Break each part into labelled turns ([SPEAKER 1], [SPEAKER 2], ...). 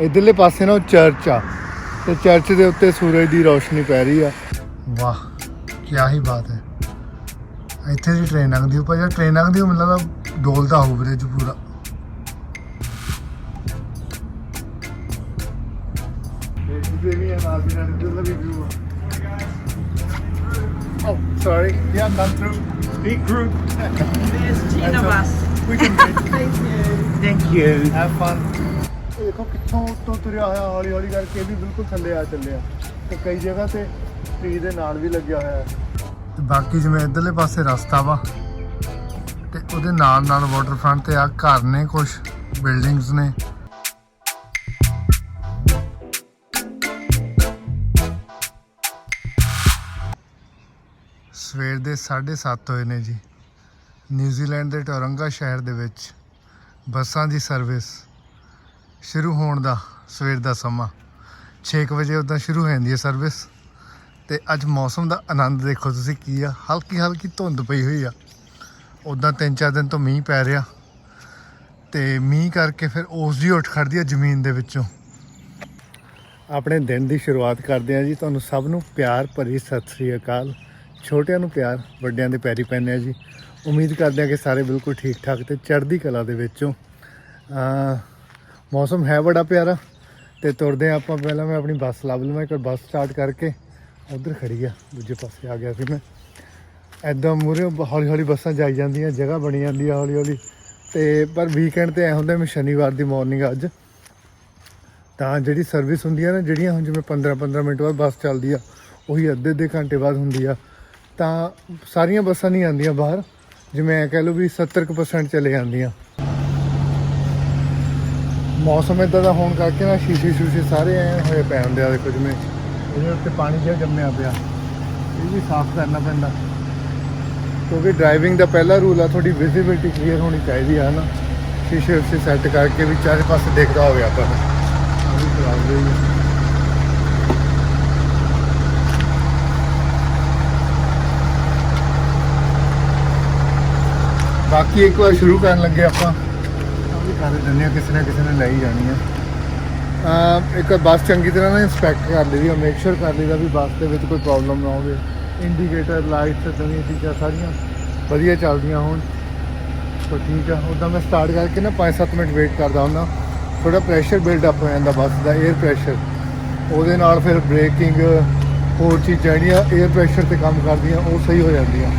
[SPEAKER 1] ਇਧਰਲੇ ਪਾਸੇ ਨਾ ਚਰਚ ਆ ਤੇ ਚਰਚ ਦੇ ਉੱਤੇ ਸੂਰਜ ਦੀ ਰੋਸ਼ਨੀ ਪੈ ਰਹੀ ਆ ਵਾਹ ਕੀ ਹੀ ਬਾਤ ਹੈ ਇੱਥੇ ਦੀ ਟ੍ਰੇਨ ਲੰਘਦੀ ਉੱਪਰ ਜਾਂ ਟ੍ਰੇਨ ਲੰਘਦੀ ਉਹ ਮੈਨੂੰ ਲੱਗਦਾ ਡੋਲਦਾ ਹੋਊ ਬ੍ਰਿਜ ਪੂਰਾ ਇਹਦੇ ਵੀ ਆ ਨਾਲ ਦੀ ਨਾਲ ਇੱਧਰਲਾ ਵੀ view ਆ Oh, sorry. Yeah, come through. Speak group.
[SPEAKER 2] There's ten
[SPEAKER 1] That's
[SPEAKER 2] of
[SPEAKER 1] all.
[SPEAKER 2] us.
[SPEAKER 1] We can
[SPEAKER 2] Thank you.
[SPEAKER 1] Thank you. Have fun. ਦੇਖੋ ਕਿੱਥੋਂ ਉੱਤੋਂ ਤੁਰਿਆ ਹੋਇਆ ਹੌਲੀ ਹੌਲੀ ਕਰਕੇ ਇਹ ਵੀ ਬਿਲਕੁਲ ਥੱਲੇ ਆ ਚੱਲਿਆ। ਤੇ ਕਈ ਜਗ੍ਹਾ ਤੇ ਟ੍ਰੀ ਦੇ ਨਾਲ ਵੀ ਲੱਗਿਆ ਹੋਇਆ। ਹੈ ਤੇ ਬਾਕੀ ਜਿਵੇਂ ਇਧਰਲੇ ਪਾਸੇ ਰਸਤਾ ਵਾ, ਤੇ ਉਹਦੇ ਨਾਲ ਨਾਲ ਵਾਟਰਫਰੰਟ ਤੇ ਆ, ਘਰ ਨੇ ਕੁਝ ਬਿਲਡਿੰਗਸ ਨੇ। ਸਵੇਰ ਦੇ 7:30 ਹੋਏ ਨੇ ਜੀ। ਨਿਊਜ਼ੀਲੈਂਡ ਦੇ ਟੋਰੰਗਾ ਸ਼ਹਿਰ ਦੇ ਵਿੱਚ ਬੱਸਾਂ ਦੀ ਸਰਵਿਸ ਸ਼ੁਰੂ ਹੋਣ ਦਾ ਸਵੇਰ ਦਾ ਸਮਾਂ। 6 ਵਜੇ ਉਦਾਂ ਸ਼ੁਰੂ ਹੋ ਜਾਂਦੀ ਹੈ ਸਰਵਿਸ ਤੇ ਅੱਜ ਮੌਸਮ ਦਾ ਆਨੰਦ ਦੇਖੋ ਤੁਸੀਂ ਕੀ ਆ। ਹਲਕੀ ਹਲਕੀ ਧੁੰਦ ਪਈ ਹੋਈ ਆ। ਉਦਾਂ ਤਿੰਨ ਚਾਰ ਦਿਨ ਤੋਂ ਮੀਂਹ ਪੈ ਰਿਹਾ। ਤੇ ਮੀਂਹ ਕਰਕੇ ਫਿਰ ਉਸ ਦੀ ਉੱਠ ਖੜਦੀ ਆ ਜ਼ਮੀਨ ਦੇ ਵਿੱਚੋਂ। ਆਪਣੇ ਦਿਨ ਦੀ ਸ਼ੁਰੂਆਤ ਕਰਦੇ ਆ ਜੀ। ਤੁਹਾਨੂੰ ਸਭ ਨੂੰ ਪਿਆਰ ਭਰੀ ਸਤਿ ਸ੍ਰੀ ਅਕਾਲ। ਛੋਟਿਆਂ ਨੂੰ ਪਿਆਰ, ਵੱਡਿਆਂ ਦੇ ਪੈਰੀ ਪੈਂਦੇ ਆ ਜੀ। ਉਮੀਦ ਕਰਦੇ ਆ ਕਿ ਸਾਰੇ ਬਿਲਕੁਲ ਠੀਕ ਠਾਕ ਤੇ ਚੜ੍ਹਦੀ ਕਲਾ ਦੇ ਵਿੱਚੋਂ। ਆ ਮੌਸਮ ਹੈ ਬੜਾ ਪਿਆਰਾ ਤੇ ਤੁਰਦੇ ਹਾਂ ਆਪਾਂ ਪਹਿਲਾਂ ਮੈਂ ਆਪਣੀ ਬੱਸ ਲੱਭ ਲਵਾਂ, ਇੱਕ ਵਾਰ ਬੱਸ ਸਟਾਰਟ ਕਰਕੇ ਉਧਰ ਖੜੀ ਆ, ਦੂਜੇ ਪਾਸੇ ਆ ਗਿਆ ਸੀ ਮੈਂ। ਐਦਾਂ ਮੂਰੇ ਹੌਲੀ ਹੌਲੀ ਬੱਸਾਂ ਜਾਈ ਜਾਂਦੀਆਂ, ਜਗ੍ਹਾ ਬਣੀ ਜਾਂਦੀ ਆ ਹੌਲੀ ਹੌਲੀ ਤੇ ਪਰ ਵੀਕਐਂਡ ਤੇ ਐ ਹੁੰਦਾ ਮੈਂ ਸ਼ਨੀਵਾਰ ਦੀ ਮਾਰਨਿੰਗ ਅੱਜ। ਤਾਂ ਜਿਹੜੀ ਸਰਵਿਸ ਹੁੰਦੀ ਆ ਨਾ, ਜਿਹੜੀਆਂ ਹੁਣ ਜਿਵੇਂ 15 15 ਮਿੰਟ ਬਾਅਦ ਬੱਸ ਚੱਲਦੀ ਆ, ਉਹੀ ਅੱਧੇ ਅੱਧੇ ਘੰਟੇ ਬਾਅਦ ਹੁੰਦੀ ਆ। ਤਾਂ ਸਾਰੀਆਂ ਬੱਸਾਂ ਨਹੀਂ ਆਉਂਦੀਆਂ ਬਾਹਰ, ਜਿਵੇਂ ਕਹਿ ਲਓ ਵੀ 70% ਚਲੇ ਜਾਂਦੀਆਂ। ਮੌਸਮ ਇਦਾਂ ਦਾ ਹੋਣ ਕਰਕੇ ਨਾ ਸ਼ੀਸ਼ੇ ਸ਼ੂਸ਼ੇ ਸਾਰੇ ਐ ਹੋਏ ਪਏ ਹੁੰਦੇ ਆ ਦੇਖੋ ਜਿਵੇਂ ਇਹਦੇ ਉੱਤੇ ਪਾਣੀ ਜਿਹਾ ਜੰਮਿਆ ਪਿਆ। ਇਹ ਵੀ ਸਾਫ਼ ਕਰਨਾ ਪੈਂਦਾ। ਕਿਉਂਕਿ ਡਰਾਈਵਿੰਗ ਦਾ ਪਹਿਲਾ ਰੂਲ ਆ, ਤੁਹਾਡੀ ਵਿਜ਼ਿਬਿਲਟੀ ਕਲੀਅਰ ਹੋਣੀ ਚਾਹੀਦੀ ਆ ਨਾ ਸ਼ੀਸ਼ੇ ਉਸੇ ਸੈੱਟ ਕਰਕੇ ਵੀ ਚਾਰੇ ਪਾਸੇ ਦੇਖਦਾ ਹੋਵੇ ਆਪਾਂ ਨੂੰ ਖਰਾਬ ਹੋਈ ਬਾਕੀ ਇੱਕ ਵਾਰ ਸ਼ੁਰੂ ਕਰਨ ਲੱਗੇ ਆਪਾਂ। ਵੀ ਕਰ ਦਿੰਦੇ ਹਾਂ ਕਿਸੇ ਨਾ ਕਿਸੇ ਨੇ ਲੈ ਹੀ ਜਾਣੀ ਆ। ਇੱਕ ਬੱਸ ਚੰਗੀ ਤਰ੍ਹਾਂ ਨਾ ਇੰਸਪੈਕਟ ਕਰ ਲਈ ਆ ਮੇਕ ਸ਼ੋਰ ਕਰ ਲਈਦਾ ਵੀ ਬੱਸ ਦੇ ਵਿੱਚ ਕੋਈ ਪ੍ਰੋਬਲਮ ਨਾ ਹੋਵੇ। ਇੰਡੀਕੇਟਰ ਲਾਈਟਸ ਦੁਨੀਆ ਚੀਜ਼ਾਂ ਸਾਰੀਆਂ ਵਧੀਆ ਚੱਲਦੀਆਂ ਹੋਣ। ਤਾਂ ਠੀਕ ਆ ਉਦਾਂ ਮੈਂ ਸਟਾਰਟ ਕਰਕੇ ਨਾ 5-7 ਮਿੰਟ ਵੇਟ ਕਰਦਾ ਹੁੰਦਾ। ਥੋੜਾ ਪ੍ਰੈਸ਼ਰ ਬਿਲਡ ਅਪ ਹੋ ਜਾਂਦਾ ਬੱਸ ਦਾ 에ਅਰ ਪ੍ਰੈਸ਼ਰ ਉਹਦੇ ਨਾਲ ਫਿਰ ਬ੍ਰੇਕਿੰਗ ਹੋਰ ਚੀਜ਼ਾਂ ਜਿਹੜੀਆਂ 에ਅਰ ਪ੍ਰੈਸ਼ਰ ਤੇ ਕੰਮ ਕਰਦੀਆਂ, ਉਹ ਸਹੀ ਹੋ ਜਾਂਦੀਆਂ।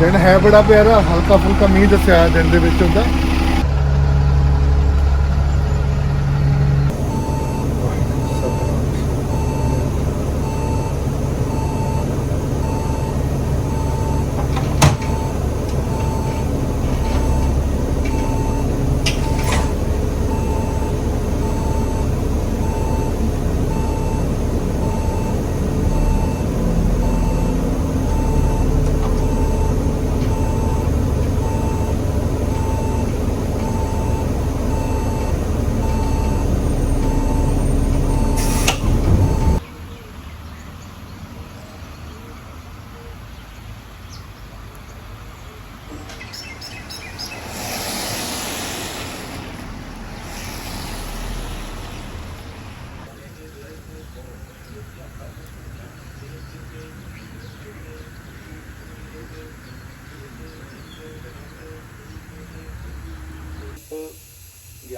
[SPEAKER 1] ਦਿਨ ਹੈ ਬੜਾ ਪਿਆਰਾ ਹਲਕਾ ਫੁਲਕਾ ਮੀਂਹ ਦੱਸਿਆ ਦਿਨ ਦੇ ਵਿੱਚ ਹੁੰਦਾ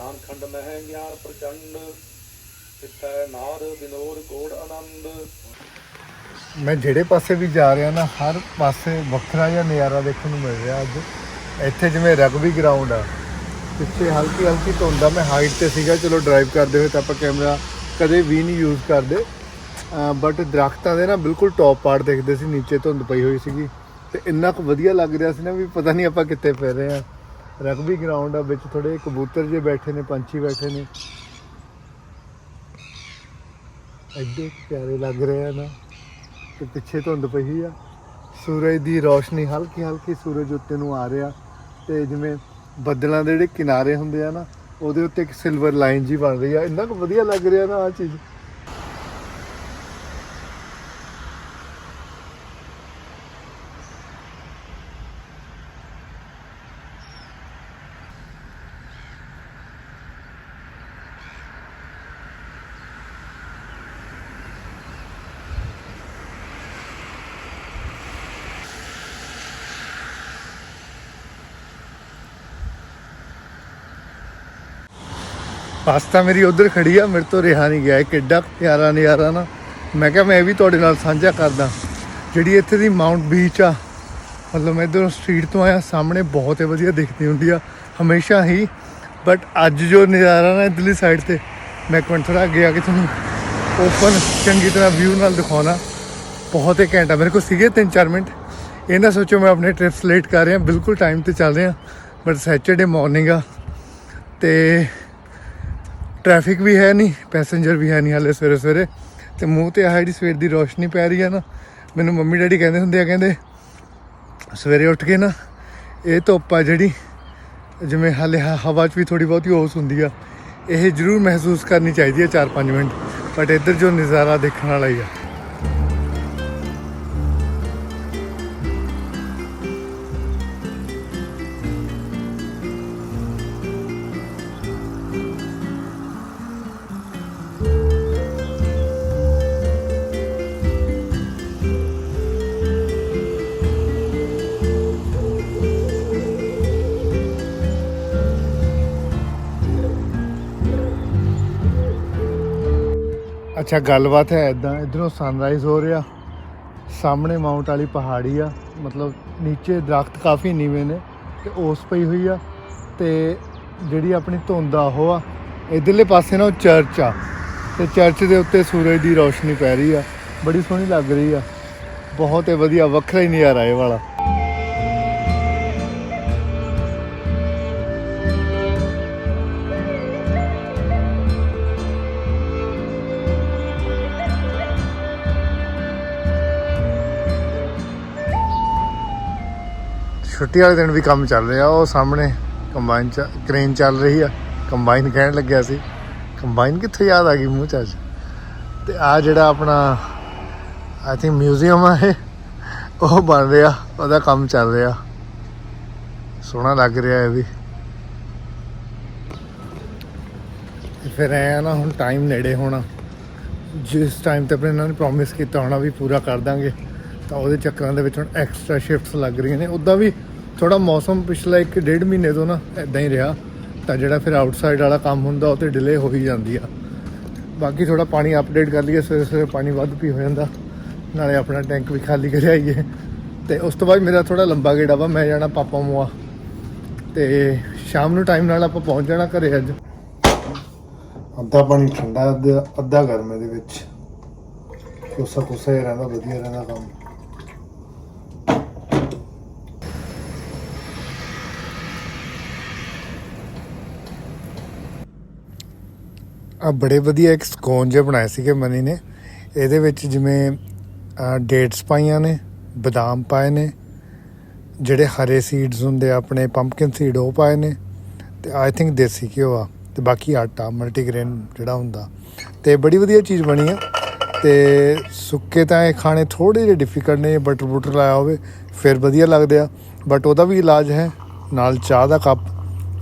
[SPEAKER 3] ਗਿਆਨ ਖੰਡ ਮਹਿ ਗਿਆਨ ਪ੍ਰਚੰਡ ਤਿੱਥੈ ਨਾਦ ਬਿਨੋਰ ਕੋੜ ਆਨੰਦ।
[SPEAKER 1] ਮੈਂ ਜਿਹੜੇ ਪਾਸੇ ਵੀ ਜਾ ਰਿਹਾ ਨਾ, ਹਰ ਪਾਸੇ ਵੱਖਰਾ ਜਿਹਾ ਨਜ਼ਾਰਾ ਦੇਖਣ ਨੂੰ ਮਿਲ ਰਿਹਾ ਅੱਜ। ਇੱਥੇ ਜਿਵੇਂ ਰਗਬੀ ਗਰਾਊਂਡ ਆ। ਪਿੱਛੇ ਹਲਕੀ ਹਲਕੀ ਧੁੰਦ ਆ। ਮੈਂ ਹਾਈਟ ਤੇ ਸੀਗਾ, ਚਲੋ ਡਰਾਈਵ ਕਰਦੇ ਹੋਏ ਤਾਂ ਆਪਾਂ ਕੈਮਰਾ ਕਦੇ ਵੀ ਨਹੀਂ ਯੂਜ਼ ਕਰਦੇ। ਬਟ ਦਰਖਤਾਂ ਦੇ ਨਾ ਬਿਲਕੁਲ ਟੌਪ ਪਾਰਟ ਦੇਖਦੇ ਸੀ, ਨੀਚੇ ਧੁੰਦ ਪਈ ਹੋਈ ਸੀਗੀ। ਤੇ ਇੰਨਾ ਕੁ ਵਧੀਆ ਲੱਗ ਰਿਹਾ ਸੀ ਨਾ ਵੀ ਪਤਾ ਨਹੀਂ ਆਪਾਂ ਕਿੱਥੇ ਫਿਰ ਰਹੇ ਆ ਰਗਬੀ ਗਰਾਊਂਡ ਆ, ਵਿੱਚ ਥੋੜੇ ਕਬੂਤਰ ਜੇ ਬੈਠੇ ਨੇ, ਪੰਛੀ ਬੈਠੇ ਨੇ। ਐਡੇ ਪਿਆਰੇ ਲੱਗ ਰਹੇ ਆ ਨਾ, ਤੇ ਪਿੱਛੇ ਧੁੰਦ ਪਈ ਆ। ਸੂਰਜ ਦੀ ਰੋਸ਼ਨੀ ਹਲਕੀ ਹਲਕੀ ਸੂਰਜ ਉੱਤੇ ਨੂੰ ਆ ਰਿਹਾ, ਤੇ ਜਿਵੇਂ ਬੱਦਲਾਂ ਦੇ ਜਿਹੜੇ ਕਿਨਾਰੇ ਹੁੰਦੇ ਆ ਨਾ, ਉਹਦੇ ਉੱਤੇ ਇੱਕ ਸਿਲਵਰ ਲਾਈਨ ਜੀ ਬਣ ਰਹੀ ਆ। ਇੰਨਾ ਕੁ ਵਧੀਆ ਲੱਗ ਰਿਹਾ ਨਾ ਆ ਚੀਜ਼। ਬੱਸ ਤਾਂ ਮੇਰੀ ਉਧਰ ਖੜੀ ਆ, ਮੇਰੇ ਤੋਂ ਰਿਹਾ ਨਹੀਂ ਗਿਆ ਕਿੱਡਾ ਪਿਆਰਾ ਨਜ਼ਾਰਾ ਨਾ। ਮੈਂ ਕਿਹਾ ਮੈਂ ਵੀ ਤੁਹਾਡੇ ਨਾਲ ਸਾਂਝਾ ਕਰਦਾ। ਜਿਹੜੀ ਇੱਥੇ ਦੀ ਮਾਊਂਟ ਬੀਚ ਆ, ਮਤਲਬ ਮੈਂ ਇੱਧਰੋਂ ਸਟਰੀਟ ਤੋਂ ਆਇਆ, ਸਾਹਮਣੇ ਬਹੁਤ ਹੀ ਵਧੀਆ ਦਿਖਦੀ ਹੁੰਦੀ ਆ, ਹਮੇਸ਼ਾ ਹੀ। ਬਟ ਅੱਜ ਜੋ ਨਜ਼ਾਰਾ ਨਾ ਇੱਧਰਲੀ ਸਾਈਡ ਤੇ, ਮੈਂ ਇੱਕ ਮਿੰਟ ਥੋੜਾ ਅੱਗੇ ਆ ਕੇ ਤੁਹਾਨੂੰ ਓਪਨ ਚੰਗੀ ਤਰ੍ਹਾਂ ਵਿਊ ਨਾਲ ਦਿਖਾਉਣਾ। ਬਹੁਤ ਹੀ ਘੈਂਟਾ ਮੇਰੇ ਕੋਲ ਸੀਗੇ 3-4 ਮਿੰਟ। ਇਹ ਨਾ ਸੋਚੋ ਮੈਂ ਆਪਣੇ ਟ੍ਰਿਪਸ ਲੇਟ ਕਰ ਰਿਹਾ, ਬਿਲਕੁਲ ਟਾਈਮ ਤੇ ਚੱਲ ਰਿਹਾ ਬਟ ਸੈਚਰਡੇ ਮਾਰਨਿੰਗ ਆ। ਤੇ ਟ੍ਰੈਫਿਕ ਵੀ ਹੈ ਨਹੀਂ ਪੈਸੇਂਜਰ ਵੀ ਹੈ ਨਹੀਂ ਹਾਲੇ ਸਵੇਰੇ ਸਵੇਰੇ। ਤੇ ਮੂੰਹ ਤੇ ਆਹ ਜਿਹੜੀ ਸਵੇਰ ਦੀ ਰੋਸ਼ਨੀ ਪੈ ਰਹੀ ਆ ਨਾ, ਮੈਨੂੰ ਮੰਮੀ ਡੈਡੀ ਕਹਿੰਦੇ ਹੁੰਦੇ ਆ, ਕਹਿੰਦੇ ਸਵੇਰੇ ਉੱਠ ਕੇ ਨਾ, ਇਹ ਧੁੱਪ ਆ ਜਿਹੜੀ, ਜਿਵੇਂ ਹਾਲੇ ਹ- ਹਵਾ 'ਚ ਵੀ ਥੋੜੀ ਬਹੁਤੀ ਹੋਸ ਹੁੰਦੀ ਆ, ਇਹ ਜ਼ਰੂਰ ਮਹਿਸੂਸ ਕਰਨੀ ਚਾਹੀਦੀ ਹੈ 4-5 ਮਿੰਟ। ਬਟ ਇੱਧਰ ਜੋ ਨਜ਼ਾਰਾ ਦੇਖਣ ਵਾਲਾ ਹੀ ਆ। ਅੱਛਾ, ਗੱਲਬਾਤ ਹੈ ਇਦਾਂ ਇਧਰੋਂ ਸਨਰਾਈਜ਼ ਹੋ ਰਿਹਾ, ਸਾਹਮਣੇ ਮਾਊਂਟ ਵਾਲੀ ਪਹਾੜੀ ਆ, ਮਤਲਬ ਨੀਚੇ ਦਰਖਤ ਕਾਫੀ ਨੀਵੇਂ ਨੇ ਤੇ ਓਸ ਪਈ ਹੋਈ ਆ ਤੇ ਜਿਹੜੀ ਆਪਣੀ ਧੁੰਦ ਆ ਉਹ ਆ, ਇਧਰਲੇ ਪਾਸੇ ਨਾ ਉਹ ਚਰਚ ਆ ਤੇ ਚਰਚ ਦੇ ਉੱਤੇ ਸੂਰਜ ਦੀ ਰੌਸ਼ਨੀ ਪੈ ਰਹੀ ਆ, ਬੜੀ ਸੋਹਣੀ ਲੱਗ ਰਹੀ ਆ, ਬਹੁਤ ਹੀ ਵਧੀਆ, ਵੱਖਰਾ ਹੀ ਨਜ਼ਾਰਾ ਇਹ ਵਾਲਾ। ਛੁੱਟੀ ਵਾਲੇ ਦਿਨ ਵੀ ਕੰਮ ਚੱਲ ਰਿਹਾ, ਉਹ ਸਾਹਮਣੇ ਕੰਬਾਈਨ ਚ ਕ੍ਰੇਨ ਚੱਲ ਰਹੀ ਆ। ਕੰਬਾਈਨ ਕਹਿਣ ਲੱਗਿਆ ਸੀ। ਕੰਬਾਈਨ ਕਿੱਥੇ ਯਾਦ ਆ ਗਈ ਮੂੰਹ ਚ ਅੱਜ? ਤੇ ਆ ਜਿਹੜਾ ਆਪਣਾ ਆਈ ਥਿੰਕ ਮਿਊਜ਼ੀਅਮ ਆ ਇਹ, ਉਹ ਬਣ ਰਿਹਾ, ਉਹਦਾ ਕੰਮ ਚੱਲ ਰਿਹਾ। ਸੋਹਣਾ ਲੱਗ ਰਿਹਾ ਇਹ ਵੀ। ਫਿਰ ਐ ਆ ਨਾ, ਹੁਣ ਟਾਈਮ ਨੇੜੇ ਹੋਣਾ। ਜਿਸ ਟਾਈਮ ਤੇ ਆਪਣੇ ਇਹਨਾਂ ਨੇ ਪ੍ਰੋਮਿਸ ਕੀਤਾ ਹੋਣਾ ਵੀ ਪੂਰਾ ਕਰ ਦਾਂਗੇ, ਤਾਂ ਉਹਦੇ ਚੱਕਰਾਂ ਦੇ ਵਿੱਚ ਹੁਣ ਐਕਸਟਰਾ ਸ਼ਿਫਟਸ ਲੱਗ ਰਹੀਆਂ ਨੇ। ਉਦਾਂ ਵੀ ਥੋੜਾ ਮੌਸਮ ਪਿਛਲਾ ਇੱਕ ਡੇਢ ਮਹੀਨੇ ਤੋਂ ਨਾ ਇਦਾਂ ਹੀ ਰਿਹਾ, ਤਾਂ ਜਿਹੜਾ ਫਿਰ ਆਊਟਸਾਈਡ ਵਾਲਾ ਕੰਮ ਹੁੰਦਾ, ਉਹ ਤੇ ਡਿਲੇ ਹੋ ਹੀ ਜਾਂਦੀ ਆ। ਬਾਕੀ ਥੋੜਾ ਪਾਣੀ ਅਪਡੇਟ ਕਰ ਲਈਏ, ਸਵੇਰੇ ਸਵੇਰੇ ਪਾਣੀ ਵੱਧ ਪੀ ਹੋ ਜਾਂਦਾ, ਨਾਲੇ ਆਪਣਾ ਟੈਂਕ ਵੀ ਖਾਲੀ ਕਰ ਆਈਏ ਤੇ ਉਸ ਤੋਂ ਬਾਅਦ ਮੇਰਾ ਥੋੜਾ ਲੰਬਾ ਗੇੜਾ ਵਾ, ਮੈਂ ਜਾਣਾ ਪਾਪਾ ਮੋਆ। ਤੇ ਸ਼ਾਮ ਨੂੰ ਟਾਈਮ ਨਾਲ ਆਪਾਂ ਪਹੁੰਚ ਜਾਣਾ ਘਰੇ ਅੱਜ। ਅੱਧਾ ਪਾਣੀ ਠੰਡਾ, ਅੱਧਾ ਅੱਧਾ ਗਰਮ ਵਿੱਚ। ਕੋਸਾ ਕੋਸਾ ਹੀ ਰਹਿੰਦਾ, ਵਧੀਆ ਰਹਿੰਦਾ ਕੰਮ। ਆ ਬੜੇ ਵਧੀਆ ਇੱਕ ਸਕੋਨ ਜਿਹਾ ਬਣਾਏ ਸੀਗੇ ਮਨੀ ਨੇ। ਇਹਦੇ ਵਿੱਚ ਜਿਵੇਂ ਡੇਟਸ ਪਾਈਆਂ ਨੇ, ਬਦਾਮ ਪਾਏ ਨੇ, ਜਿਹੜੇ ਹਰੇ ਸੀਡਸ ਹੁੰਦੇ ਆਪਣੇ ਪੰਪਕਿਨ ਸੀਡ ਉਹ ਪਾਏ ਨੇ, ਤੇ ਆਈ ਥਿੰਕ ਦੇਸੀ ਘਿਓ ਆ, ਤੇ ਬਾਕੀ ਆਟਾ ਮਲਟੀਗ੍ਰੇਨ ਜਿਹੜਾ ਹੁੰਦਾ। ਤੇ ਬੜੀ ਵਧੀਆ ਚੀਜ਼ ਬਣੀ ਆ, ਤੇ ਸੁੱਕੇ ਤਾਂ ਇਹ ਖਾਣੇ ਥੋੜੇ ਜਿਹੇ ਡਿਫਿਕਲਟ ਨੇ ਬਟਰ ਬੁਟਰ ਲਾਇਆ ਹੋਵੇ, ਫਿਰ ਵਧੀਆ ਲੱਗਦੇ ਆ ਬਟ ਉਹਦਾ ਵੀ ਇਲਾਜ ਹੈ, ਨਾਲ ਚਾਹ ਦਾ ਕੱਪ,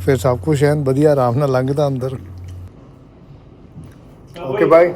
[SPEAKER 1] ਫਿਰ ਸਭ ਕੁਝ ਐਨ ਵਧੀਆ, ਆਰਾਮ ਨਾਲ ਲੰਘਦਾ ਅੰਦਰ। Ok, que vai?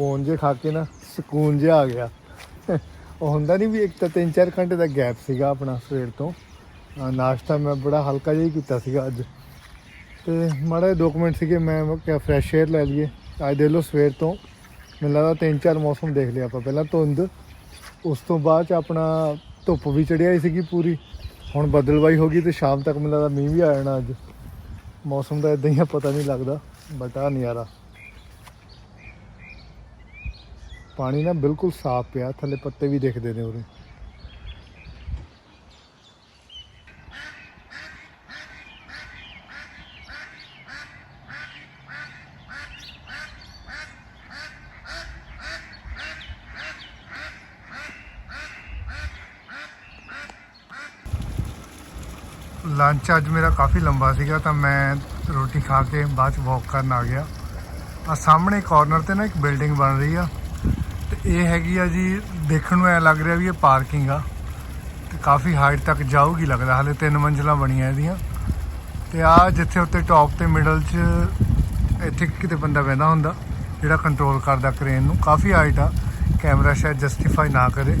[SPEAKER 1] ਸਕੂਨ ਜੇ ਖਾ ਕੇ ਨਾ, ਸਕੂਨ ਜਿਹਾ ਆ ਗਿਆ। ਉਹ ਹੁੰਦਾ ਨਹੀਂ ਵੀ ਇੱਕ ਤਾਂ 3-4 ਘੰਟੇ ਦਾ ਗੈਪ ਸੀਗਾ ਆਪਣਾ ਸਵੇਰ ਤੋਂ। ਨਾਸ਼ਤਾ ਮੈਂ ਬੜਾ ਹਲਕਾ ਜਿਹਾ ਹੀ ਕੀਤਾ ਸੀਗਾ ਅੱਜ। ਤੇ ਮਾੜੇ ਡਾਕੂਮੈਂਟ ਸੀਗੇ, ਮੈਂ ਕਿਹਾ ਫਰੈਸ਼ 에ਅਰ ਲੈ ਲਈਏ। ਅੱਜ ਦੇ ਲੋ ਸਵੇਰ ਤੋਂ, ਮੈਨੂੰ ਲੱਗਦਾ ਤਿੰਨ ਚਾਰ ਮੌਸਮ ਦੇਖ ਲਿਆ ਆਪਾਂ ਪਹਿਲਾਂ ਧੁੰਦ, ਉਸ ਤੋਂ ਬਾਅਦ ਚ ਆਪਣਾ ਧੁੱਪ ਵੀ ਚੜਿਆ ਹੀ ਸੀਗੀ ਪੂਰੀ। ਹੁਣ ਬਦਲਵਾਈ ਹੋ ਗਈ ਤੇ ਸ਼ਾਮ ਤੱਕ ਮੈਨੂੰ ਲੱਗਦਾ ਮੀਂਹ ਵੀ ਆ ਜਾਣਾ ਅੱਜ। ਮੌਸਮ ਦਾ ਇਦਾਂ ਹੀ ਆ, ਪਤਾ ਨਹੀਂ ਲੱਗਦਾ ਬਟ ਆ ਨਜ਼ਾਰਾ। ਪਾਣੀ ਨਾ ਬਿਲਕੁਲ ਸਾਫ਼ ਪਿਆ, ਥੱਲੇ ਪੱਤੇ ਵੀ ਦਿਖਦੇ ਨੇ ਉਰੇ। ਲੰਚ ਅੱਜ ਮੇਰਾ ਕਾਫੀ ਲੰਬਾ ਸੀਗਾ, ਤਾਂ ਮੈਂ ਰੋਟੀ ਖਾ ਕੇ ਬਾਅਦ ਚ ਵਾਕ ਕਰਨ ਆ ਗਿਆ। ਆ ਸਾਹਮਣੇ ਕਾਰਨਰ ਤੇ ਨਾ ਇੱਕ ਬਿਲਡਿੰਗ ਬਣ ਰਹੀ ਆ। ਇਹ ਹੈਗੀ ਆ ਜੀ, ਦੇਖਣ ਨੂੰ ਐ ਲੱਗ ਰਿਹਾ ਵੀ ਇਹ ਪਾਰਕਿੰਗ ਆ। ਤੇ ਕਾਫੀ ਹਾਈਟ ਤੱਕ ਜਾਊਗੀ ਲੱਗਦਾ, ਹਲੇ ਤਿੰਨ ਮੰਜ਼ਲਾਂ ਬਣੀਆਂ ਇਹਦੀਆਂ। ਤੇ ਆ ਜਿੱਥੇ ਉੱਤੇ ਟੌਪ ਤੇ ਮਿਡਲ 'ਚ ਇੱਥੇ ਕਿਤੇ ਬੰਦਾ ਬਹਿੰਦਾ ਹੁੰਦਾ, ਜਿਹੜਾ ਕੰਟਰੋਲ ਕਰਦਾ ਕ੍ਰੇਨ ਨੂੰ। ਕਾਫੀ ਹਾਈਟ ਆ ਕੈਮਰਾ ਸ਼ਾਇਦ ਜਸਟੀਫਾਈ ਨਾ ਕਰੇ।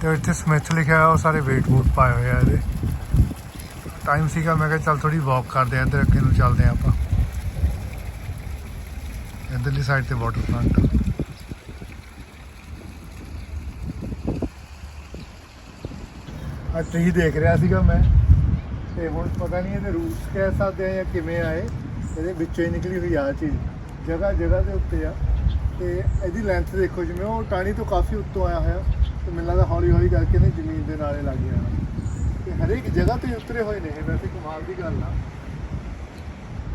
[SPEAKER 1] ਤੇ ਇੱਥੇ ਸਮਿਥ ਲਿਖਿਆ ਹੋਇਆ, ਉਹ ਸਾਰੇ ਵੇਟ ਵੂਟ ਪਾਏ ਹੋਏ ਆ ਇਹਦੇ। ਟਾਈਮ ਸੀਗਾ, ਮੈਂ ਕਿਹਾ ਚੱਲ ਥੋੜੀ ਵਾਕ ਕਰਦੇ ਆ, ਇੱਧਰ ਅੱਗੇ ਨੂੰ ਚੱਲਦੇ ਆ ਆਪਾਂ। ਇੱਧਰਲੀ ਸਾਈਡ ਤੇ ਵਾਟਰ ਫਰੰਟ ਆ ਟ੍ਰੀ ਦੇਖ ਰਿਹਾ ਸੀਗਾ ਮੈਂ। ਤੇ ਹੁਣ ਪਤਾ ਨਹੀਂ ਇਹਦੇ ਰੂਟਸ ਕਹਿ ਸਕਦੇ ਆ ਜਾਂ ਕਿਵੇਂ ਆਏ ਇਹਦੇ ਵਿੱਚੋਂ ਹੀ ਨਿਕਲੀ ਹੋਈ ਆ ਚੀਜ਼। ਜਗ੍ਹਾ ਜਗ੍ਹਾ ਦੇ ਉੱਤੇ ਆ। ਤੇ ਇਹਦੀ ਲੈਂਥ ਦੇਖੋ ਜਿਵੇਂ ਉਹ ਟਾਣੀ ਤੋਂ ਕਾਫੀ ਉੱਤੋਂ ਆਇਆ ਹੋਇਆ। ਤੇ ਮੈਨੂੰ ਲੱਗਦਾ ਹੌਲੀ ਹੌਲੀ ਕਰਕੇ ਨੇ ਜ਼ਮੀਨ ਦੇ ਨਾਲੇ ਲੱਗ ਜਾਣਾ। ਤੇ ਹਰੇਕ ਜਗ੍ਹਾ ਤੇ ਉਤਰੇ ਹੋਏ ਨੇ ਇਹ ਵੈਸੇ ਕਮਾਲ ਦੀ ਗੱਲ ਆ।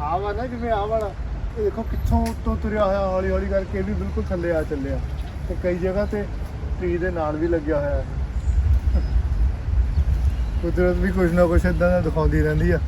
[SPEAKER 1] ਆਹ ਵਾ ਨਾ ਜਿਵੇਂ ਆ ਵਾਲਾ। ਇਹ ਦੇਖੋ ਕਿੱਥੋਂ ਉੱਤੋਂ ਤੁਰਿਆ ਹੋਇਆ, ਹੌਲੀ ਹੌਲੀ ਕਰਕੇ ਇਹ ਵੀ ਬਿਲਕੁਲ ਥੱਲੇ ਆ ਚੱਲਿਆ। ਤੇ ਕਈ ਜਗ੍ਹਾ ਤੇ ਟ੍ਰੀ ਦੇ ਨਾਲ ਵੀ ਲੱਗਿਆ ਹੋਇਆ। ਹੈ ਕੁਦਰਤ ਵੀ ਕੁਝ ਨਾ ਕੁਝ ਇਦਾਂ ਦਾ ਦਿਖਾਉਂਦੀ ਰਹਿੰਦੀ ਆ।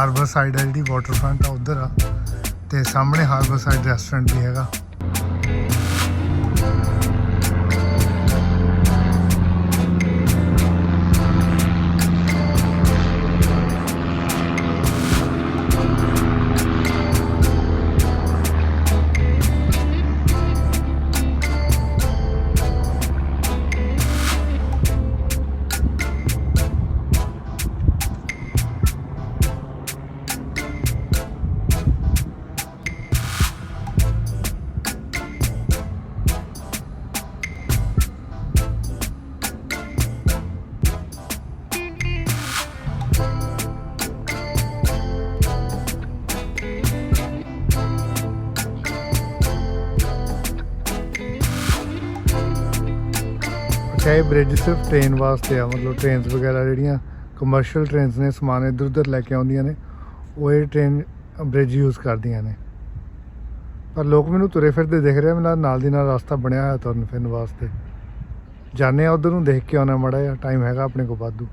[SPEAKER 1] ਹਾਰਬਰ ਸਾਈਡ ਆ ਜਿਹੜੀ ਵਾਟਰ ਫਰੰਟ ਆ, ਉਧਰ ਆ। ਤੇ ਸਾਹਮਣੇ ਹਾਰਬਰ ਸਾਈਡ ਰੈਸਟੋਰੈਂਟ ਵੀ ਹੈਗਾ। ਇਹ ਬ੍ਰਿਜ ਸਿਰਫ ਟ੍ਰੇਨ ਵਾਸਤੇ ਆ, ਮਤਲਬ ਟ੍ਰੇਨਸ ਵਗੈਰਾ ਜਿਹੜੀਆਂ ਕਮਰਸ਼ੀਅਲ ਟ੍ਰੇਨਸ ਨੇ, ਸਮਾਨ ਇੱਧਰ ਉੱਧਰ ਲੈ ਕੇ ਆਉਂਦੀਆਂ ਨੇ, ਉਹ ਇਹ ਟ੍ਰੇਨ ਬ੍ਰਿਜ ਯੂਜ਼ ਕਰਦੀਆਂ ਨੇ। ਪਰ ਲੋਕ ਮੈਨੂੰ ਤੁਰੇ ਫਿਰਦੇ ਦਿਖ ਰਹੇ ਮੈਨੂੰ ਲੱਗਦਾ ਨਾਲ ਦੀ ਨਾਲ ਰਸਤਾ ਬਣਿਆ ਹੋਇਆ ਤੁਰਨ ਫਿਰਨ ਵਾਸਤੇ। ਜਾਣੇ ਆ ਉਧਰ ਨੂੰ ਦੇਖ ਕੇ ਆਉਣਾ ਮੜਾ ਜਿਹਾ ਟਾਈਮ ਹੈਗਾ ਆਪਣੇ ਕੋਲ ਵਾਧੂ।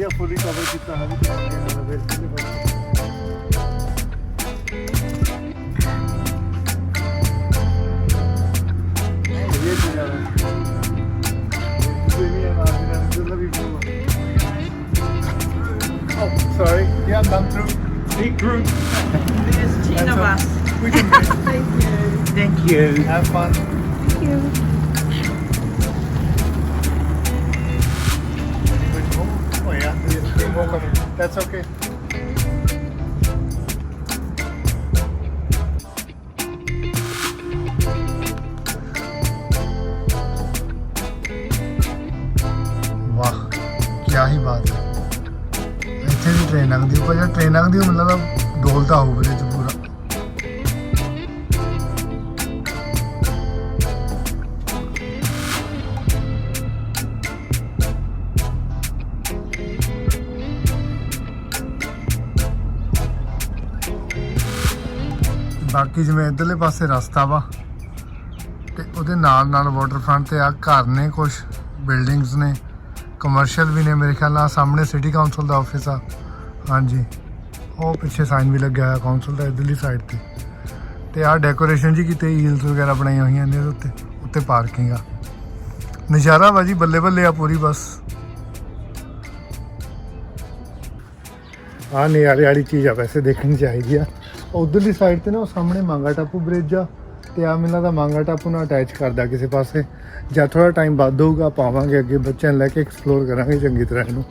[SPEAKER 1] बढ़िया full recover Oh, sorry. Yeah, I'm through. Big group.
[SPEAKER 2] There's
[SPEAKER 1] 10
[SPEAKER 2] of us. Thank you.
[SPEAKER 4] Thank you.
[SPEAKER 1] Have fun. Thank you. There's three. That's okay. ਵਾਹ ਕੀ ਹੀ ਬਾਤ ਹੈ ਇੱਥੇ ਵੀ ਟ੍ਰੇਨ ਲੰਘਦੀ ਉੱਪਰ ਜਦ ਟ੍ਰੇਨ ਲੰਘਦੀ ਉਹ ਮਤਲਬ ਡੋਲਦਾ ਹੋਊ ਵਿੱਚ ਬਾਕੀ ਜਿਵੇਂ ਇਧਰਲੇ ਪਾਸੇ ਰਸਤਾ ਵਾ, ਤੇ ਉਹਦੇ ਨਾਲ ਨਾਲ ਵਾਟਰਫਰੰਟ ਤੇ ਆ, ਘਰ ਨੇ ਕੁਝ ਬਿਲਡਿੰਗਸ ਨੇ ਕਮਰਸ਼ੀਅਲ ਵੀ ਨੇ ਮੇਰੇ ਖਿਆਲ ਨਾਲ ਸਾਹਮਣੇ ਸਿਟੀ ਕਾਉਂਸਲ ਦਾ ਆਫਿਸ ਆ। ਹਾਂਜੀ, ਉਹ ਪਿੱਛੇ ਸਾਈਨ ਵੀ ਲੱਗਿਆ ਹੋਇਆ ਕਾਉਂਸਲ ਦਾ ਇਧਰਲੀ ਸਾਈਡ ਤੇ। ਤੇ ਆ ਡੈਕੋਰੇਸ਼ਨ ਜੀ ਕਿਤੇ ਹੀਲਸ ਵਗੈਰਾ ਬਣਾਈਆਂ ਹੋਈਆਂ ਨੇ ਉਹਦੇ ਉੱਤੇ ਉੱਤੇ ਪਾਰਕਿੰਗ ਆ। ਨਜ਼ਾਰਾ ਵਾ ਜੀ, ਬੱਲੇ ਬੱਲੇ ਆ ਪੂਰੀ ਬਸ। ਆ ਨਿਆਰੇ ਵਾਲੀ ਚੀਜ਼ ਆ, ਵੈਸੇ ਦੇਖਣੀ ਚਾਹੀਦੀ ਆ। ਉਧਰਲੀ ਸਾਈਡ ਤੇ ਨਾ ਉਹ ਸਾਹਮਣੇ ਮੰਗਾ ਟਾਪੂ ਬ੍ਰਿਜ ਆ ਤੇ ਆ ਮੈਨੂੰ ਲੱਗਦਾ ਮੰਗਾ ਟਾਪੂ ਨਾਲ ਅਟੈਚ ਕਰਦਾ ਕਿਸੇ ਪਾਸੇ। ਜਾਂ ਥੋੜਾ ਟਾਈਮ ਬਾਅਦ ਹੋਊਗਾ ਪਾਵਾਂਗੇ ਅੱਗੇ ਬੱਚਿਆਂ ਨੂੰ ਲੈ ਕੇ ਐਕਸਪਲੋਰ ਕਰਾਂਗੇ ਚੰਗੀ ਤਰ੍ਹਾਂ ਇਹਨੂੰ।